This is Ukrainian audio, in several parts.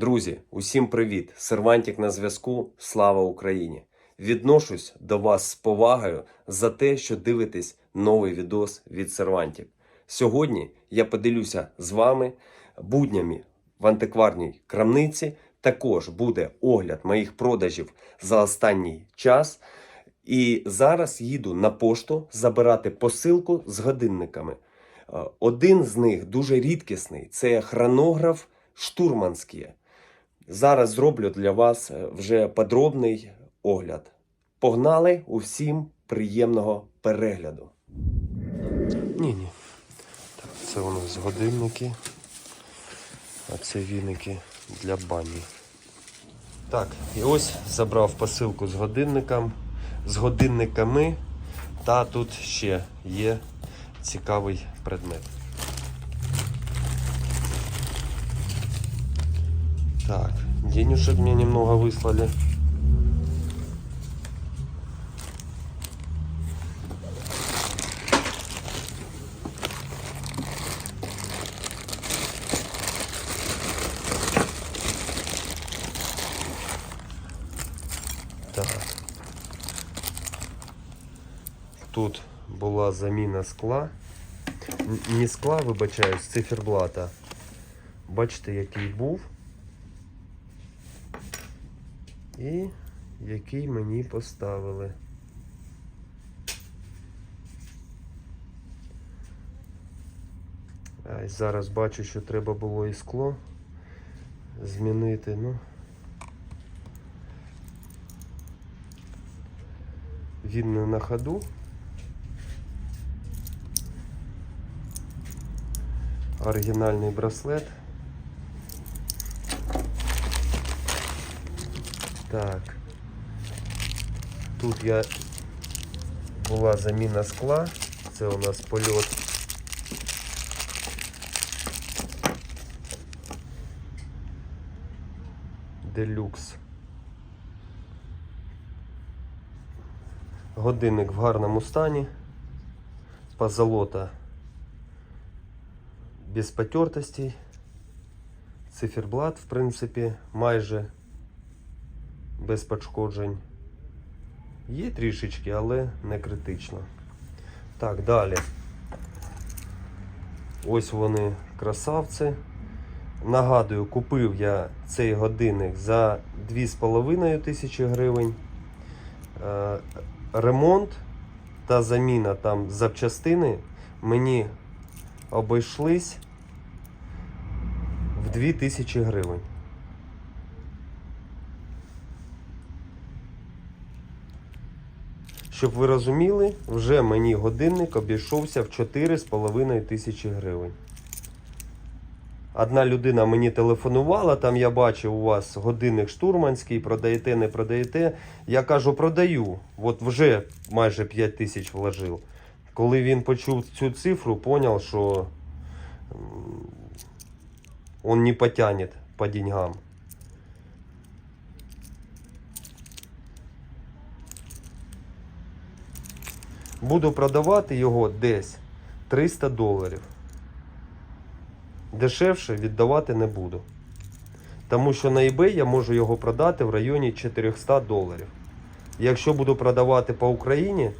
Друзі, усім привіт! Сервантік на зв'язку. Слава Україні! Відношусь до вас з повагою за те, що дивитесь новий відос від Сервантік. Сьогодні я поділюся з вами буднями в антикварній крамниці. Також буде огляд моїх продажів за останній час. І зараз їду на пошту забирати посилку з годинниками. Е, Один з них дуже рідкісний це хронограф штурманський. Зараз зроблю для вас е, вже подробний огляд. Погнали усім приємного перегляду. Ні, ні. Так, це у нас годинники, а це віники для бані. Так, і ось забрав посилку з годинником, з годинниками, та тут ще є цікавий предмет. Так, денежек мне немного выслали. Тут була заміна скла. Не скла, вибачаюсь, циферблата. Бачите, який був. І який мені поставили. Зараз бачу, що треба було і скло змінити. Ну. Він не на ходу. Оригінальний браслет. Так. Тут я була заміна скла. Це у нас польот. Делюкс. Годинник в гарному стані. Позолота без потертостей. Циферблат, в принципі, майже без пошкоджень. Є трішечки, але не критично. Так, далі. Ось вони красавці. Нагадую, купив я цей годинник за 2,5 тисячі гривень. Е, Ремонт та заміна там запчастини мені обійшлись в 2000 гривень. Щоб ви розуміли, вже мені годинник обійшовся в 4,5 тисячі гривень. Одна людина мені телефонувала, там я бачив у вас годинник штурманський, продаєте, не продаєте. Я кажу, продаю. От вже майже 5 тисяч вложив. Коли він почув цю цифру, зрозумів, що он не потягне по деньгам. Буду продавати його десь 300 доларів. Дешевше віддавати не буду. Тому що на eBay я можу його продати в районі 400 доларів. Якщо буду продавати по Україні,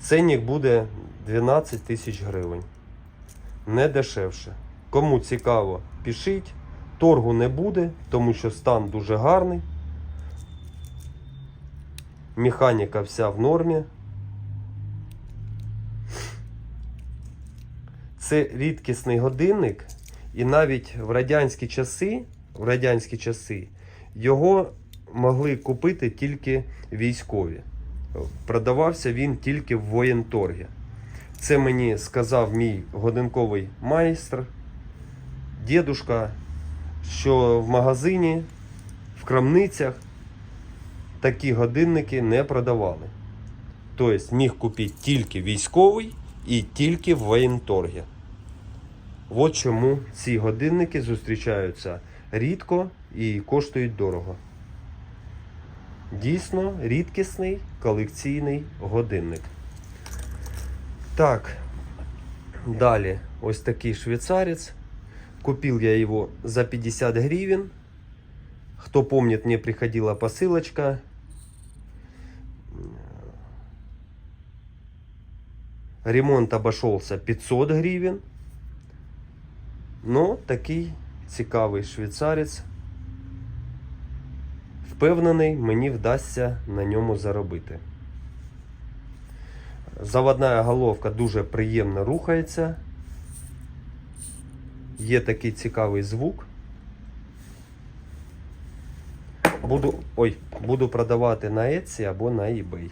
ценник буде 12 тисяч гривень. Не дешевше. Кому цікаво, пишіть. Торгу не буде, тому що стан дуже гарний. Механіка вся в нормі. Це рідкісний годинник, і навіть в радянські часи, в радянські часи його могли купити тільки військові. Продавався він тільки в воєнторгі. Це мені сказав мій годинковий майстер, дідушка, що в магазині, в крамницях такі годинники не продавали. Тобто міг купити тільки військовий і тільки в воєнторгі. От чому ці годинники зустрічаються рідко і коштують дорого. Дійсно рідкісний колекційний годинник. Так, далі ось такий швейцарець. Купил я его за 50 гривен. Кто помнит, мне приходила посылочка. Ремонт обошелся 500 гривен. Ну, такий цікавий швейцарець. Впевнений, мені вдасться на ньому заробити. Заводна головка дуже приємно рухається. Є такий цікавий звук. Буду, ой, буду продавати на Etsy або на eBay.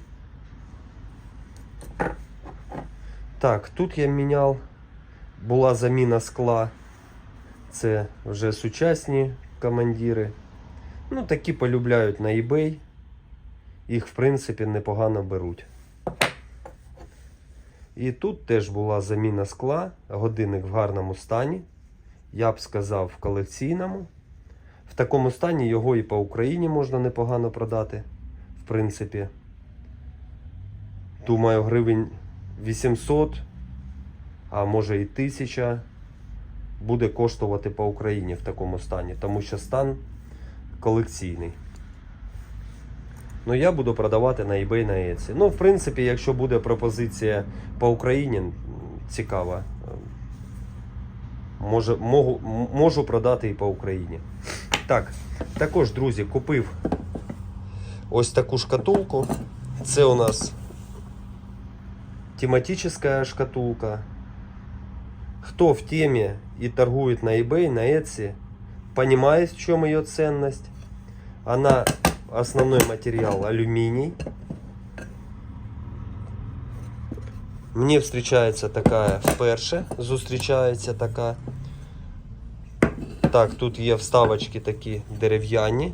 Так, тут я міняв, була заміна скла. Це вже сучасні командири. Ну, такі полюбляють на eBay. Їх, в принципі, непогано беруть. І тут теж була заміна скла, годинник в гарному стані. Я б сказав, в колекційному. В такому стані його і по Україні можна непогано продати. В принципі. Думаю, гривень 800, а може і 1000 буде коштувати по Україні в такому стані, тому що стан колекційний. Ну, я буду продавати на eBay на Etsy. Ну, в принципі, якщо буде пропозиція по Україні цікава, може, можу, можу продати і по Україні. Так, також, друзі, купив ось таку шкатулку. Це у нас тематическая шкатулка. Кто в теме и торгует на eBay, на Etsy, понимает, в чем ее ценность. Она основной материал алюминий. Мені встречається така вперше, зустрічається така. Так, тут є вставочки такі дерев'яні.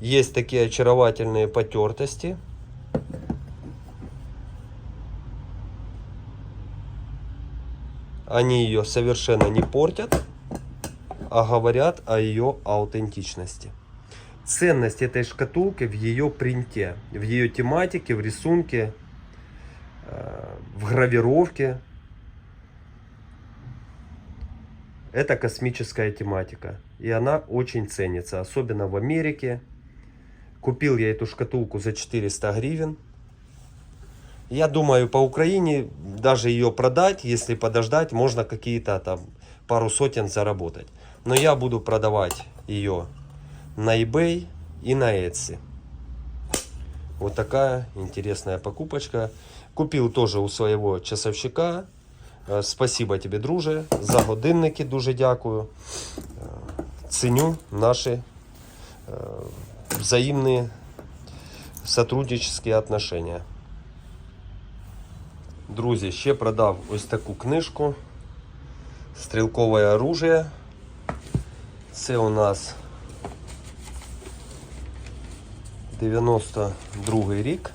Есть такие очаровательные потертости. Они ее совершенно не портят, а говорят о ее аутентичности. Ценность этой шкатулки в ее принте, в ее тематике, в рисунке, э, в гравировке. Это космическая тематика. И она очень ценится, особенно в Америке. Купил я эту шкатулку за 400 гривен. Я думаю, по Украине даже ее продать, если подождать, можно какие-то там пару сотен заработать. Но я буду продавать ее на eBay и на Etsy. Вот такая интересная покупочка. Купил тоже у своего часовщика. Е, Спасибо тебе, друже, за годинники. Дуже дякую. Е, Ценю наші е, взаимные сотруднические отношения. Друзі, ще продав ось таку книжку. Стрілкове оружие. Це у нас 92 рік.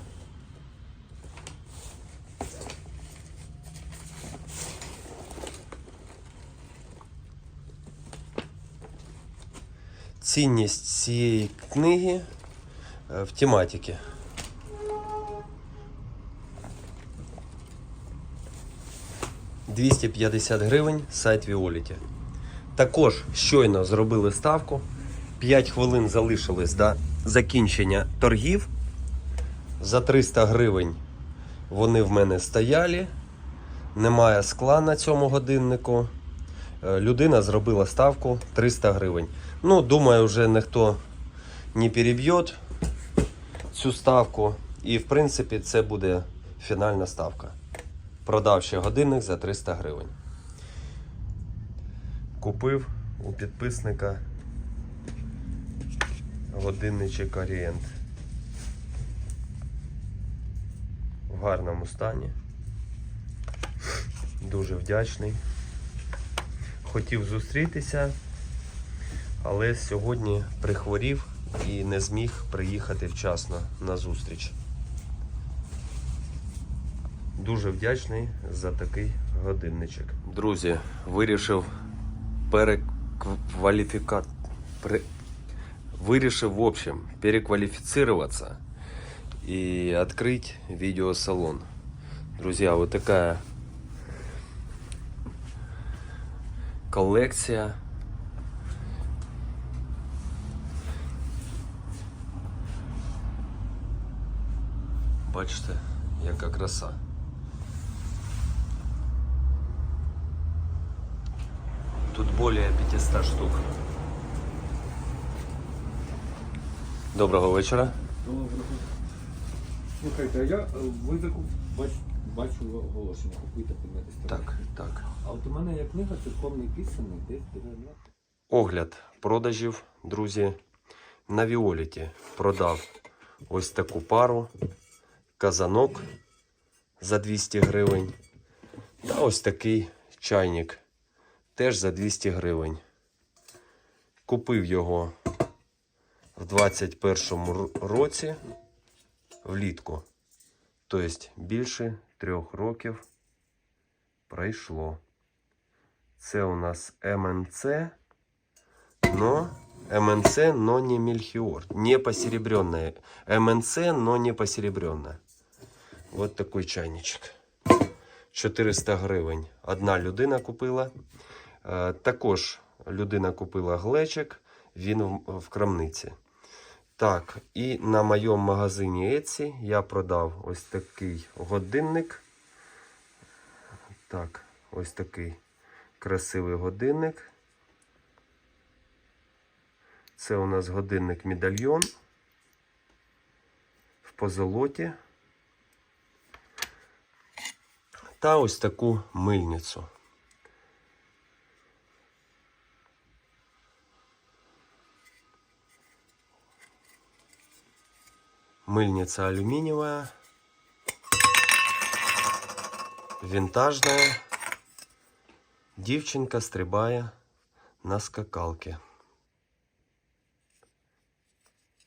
Цінність цієї книги е, в тематиці. «250 гривень сайт Віоліті. Також щойно зробили ставку. 5 хвилин залишилось до закінчення торгів. За 300 гривень вони в мене стояли. Немає скла на цьому годиннику. Е, Людина зробила ставку 300 гривень. Ну, думаю, вже ніхто не переб'є цю ставку. І в принципі це буде фінальна ставка. Продав ще годинник за 300 гривень. Купив у підписника годинничок Орієнт. В гарному стані. Дуже вдячний. Хотів зустрітися, але сьогодні прихворів і не зміг приїхати вчасно на зустріч. Дуже вдячний за такий годинничок. Друзі, вирішив перекваліфіка... Пере... Вирішив, в общем, переквалифицироваться и открыть видеосалон. Друзья, вот такая колекція. Бачите, яка краса. Тут более 500 штук. Доброго вечора. Доброго. Слухайте, а я е, ви закуп... бач, бачу оголошення, купуйте підмети Так, так. А от у мене є книга церковний писаний, десь 90. Огляд продажів, друзі. На Віоліті продав ось таку пару. Казанок за 200 гривень. Та ось такий чайник. Теж за 200 гривень. Купив його в 21-му році влітку. Тобто більше трьох років пройшло. Це у нас МНЦ. Но МНЦ, но не Мельхиор. Не посеребренная. МНЦ, но не посеребренная. Вот такой чайничок. 400 гривень. Одна людина купила. Е, Також людина купила глечик, він в, крамниці. Так, і на моєму магазині Etsy я продав ось такий годинник. Так, ось такий красивий годинник. Це у нас годинник медальйон в позолоті. Та ось таку мильницю. Мыльница алюминиевая, винтажная. Дівчинка стрибає на скакалки.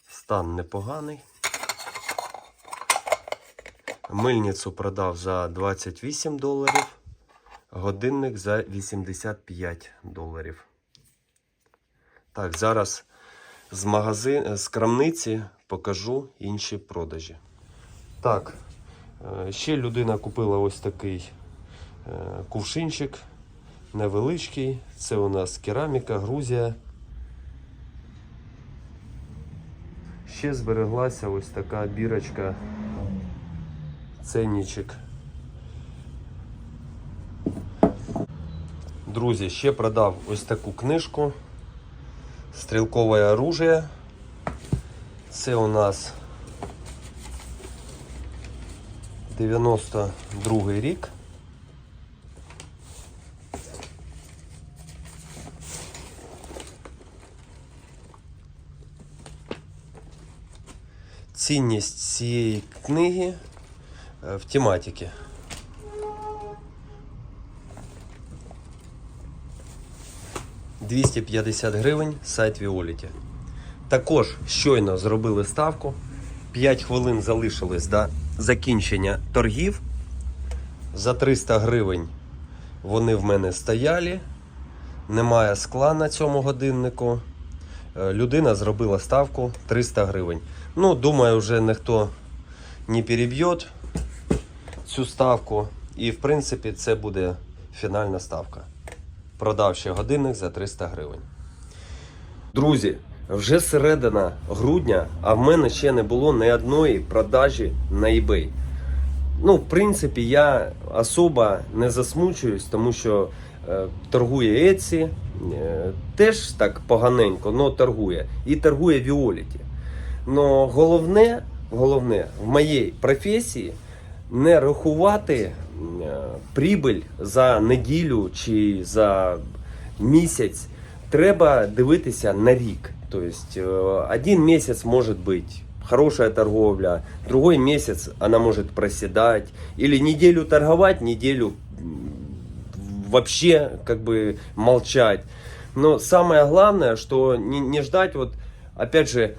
Стан непоганий. Мильницю продав за 28 доларів, годинник за 85 доларів. Так, зараз з магазин, з крамниці покажу інші продажі. Так, е, ще людина купила ось такий е, кувшинчик невеличкий. Це у нас кераміка, Грузія. Ще збереглася ось така бірочка. Ценничок. Друзі, ще продав ось таку книжку. Стрілкове оружие. Це у нас 92 рік. Цінність цієї книги е, в тематиці. «250 гривень сайт Віоліті. Також щойно зробили ставку. 5 хвилин залишилось до закінчення торгів. За 300 гривень вони в мене стояли. Немає скла на цьому годиннику. Е, Людина зробила ставку 300 гривень. Ну, думаю, вже ніхто не переб'є цю ставку. І, в принципі, це буде фінальна ставка. Продав ще годинник за 300 гривень. Друзі, вже середина грудня, а в мене ще не було ні одної продажі на eBay. Ну, в принципі, я особо не засмучуюсь, тому що е, торгує Etsy, е, теж так поганенько, але торгує. І торгує Віоліті. Но головне, головне в моїй професії не рахувати прибиль за неділю чи за місяць. Треба дивитися на рік. Тобто е, один місяць може бути хорошая торговля, другой месяц она может проседать, или неделю торговать, неделю м, вообще как бы молчать. Но самое главное, что не, не ждать вот, опять же,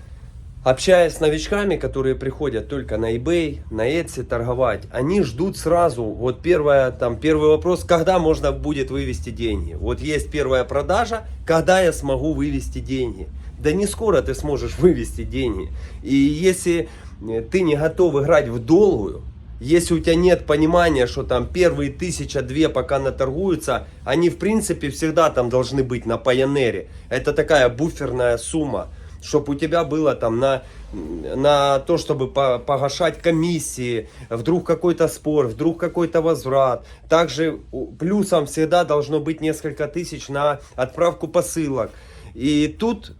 общаясь с новичками, которые приходят только на eBay, на Etsy торговать, они ждут сразу, вот первое, там, первый вопрос, когда можно будет вывести деньги. Вот есть первая продажа, когда я смогу вывести деньги. Да не скоро ты сможешь вывести деньги. И если э, ты не готов играть в долгую, если у тебя нет понимания, что там первые тысяча две пока наторгуются, они в принципе всегда там должны быть на Пайонере. Это такая буферная сумма, чтобы у тебя было там на, на то, чтобы по- погашать комиссии, вдруг какой-то спор, вдруг какой-то возврат. Также у- плюсом всегда должно быть несколько тысяч на отправку посылок. И тут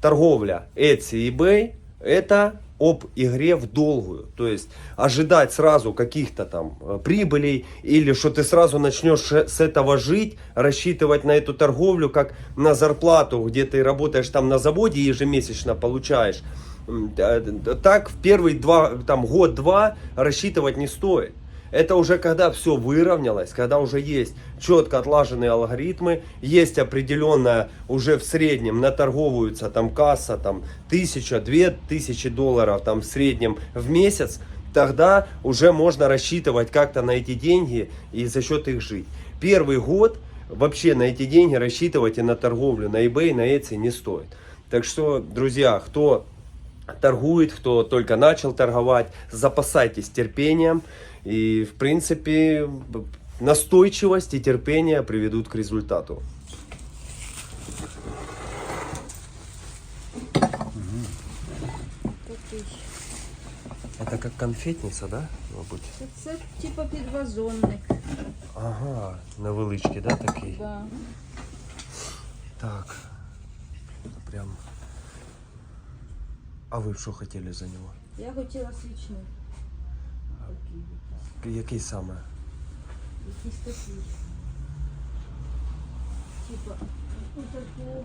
торговля Etsy и eBay это об игре в долгую. То есть ожидать сразу каких-то там э, прибылей или что ты сразу начнешь э, с этого жить, рассчитывать на эту торговлю как на зарплату, где ты работаешь там на заводе и ежемесячно получаешь. М, э, д- Так в первый два, там, год-два рассчитывать не стоит. Это уже когда все выровнялось, когда уже есть четко отлаженные алгоритмы, есть определенная уже в среднем наторговываются там касса там тысяча, две тысячи долларов там в среднем в месяц, тогда уже можно рассчитывать как-то на эти деньги и за счет их жить. Первый год вообще на эти деньги рассчитывать и на торговлю на eBay, на Etsy не стоит. Так что, друзья, кто торгует, кто только начал торговать, запасайтесь терпением. И, в принципе, настойчивость и терпение приведут к результату. Это как конфетница, да? Мабуть. Це, це типа підвазонник. Ага, невеличкий, да, такий? Да. Так. Прям. А ви що хотіли за нього? Я хотіла свічну. Такий, Який саме? якийсь такий. Типа, ну такого.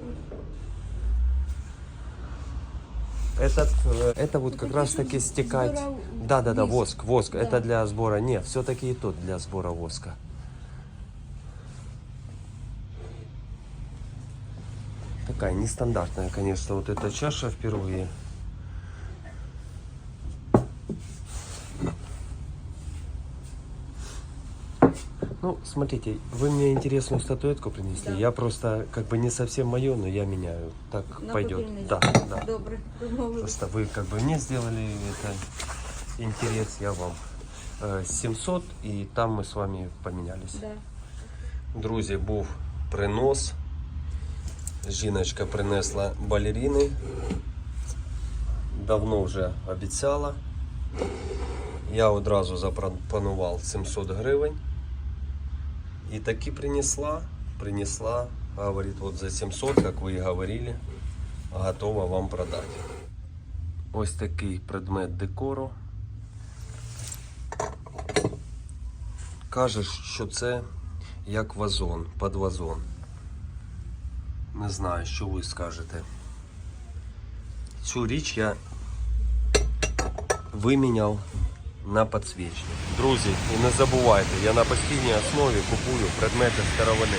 Этот, э, это вот как такие, раз что таки с- стекать. сбора Да, да, да, виск. воск, воск. Да. Это для сбора. Не, все-таки и тот для сбора воска. Такая нестандартная, конечно, вот эта чаша впервые. Ну, смотрите, вы мне интересную статуэтку принесли. Да. Я просто, как бы не совсем мое, но я меняю. Так На пойдет. попільничку. Да, да. Добре, домовились. Просто вы как бы мне сделали это интерес, я вам. Э, 700 и там мы с вами поменялись. Да. Друзі, був принос. Жіночка принесла балеріни. Давно вже обіцяла. Я одразу запропонував 700 гривень. І таки принесла. Принесла. Говорит, вот за 700, как вы и говорили, готова вам продать. Ось такий предмет декору. Кажеш, що це як вазон, під вазон. Не знаю, що ви скажете. Цю річ я виміняв на підсвічник. Друзі, і не забувайте, я на постійній основі купую предмети старовини.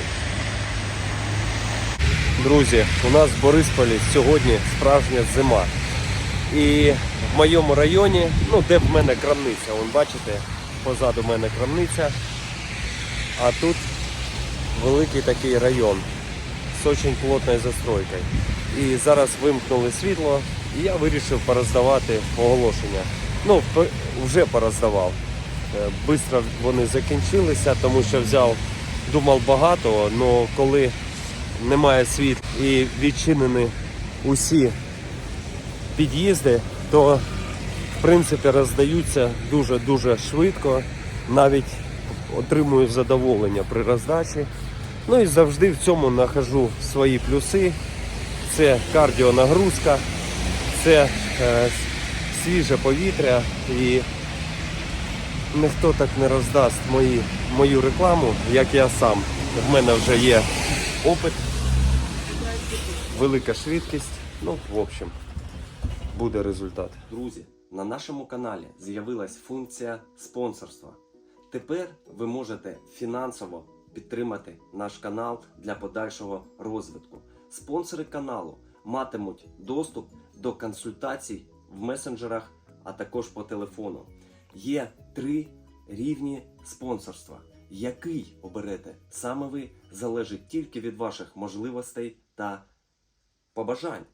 Друзі, у нас в Борисполі сьогодні справжня зима. І в моєму районі, ну де в мене крамниця, вон бачите, позаду мене крамниця. А тут великий такий район з дуже плотною застройкою. І зараз вимкнули світло, і я вирішив пороздавати оголошення. Ну, вже пороздавав. Е, Бистро вони закінчилися, тому що взяв, думав багато, але коли немає світла і відчинені усі під'їзди, то в принципі роздаються дуже-дуже швидко. Навіть отримую задоволення при роздачі. Ну і завжди в цьому нахожу свої плюси. Це кардіонагрузка, це е, свіже повітря і ніхто так не роздасть мої, мою рекламу, як я сам. В мене вже є опит, велика швидкість. Ну, в общем, буде результат. Друзі, на нашому каналі з'явилась функція спонсорства. Тепер ви можете фінансово підтримати наш канал для подальшого розвитку. Спонсори каналу матимуть доступ до консультацій в месенджерах, а також по телефону. Є три рівні спонсорства. Який оберете саме ви залежить тільки від ваших можливостей та побажань.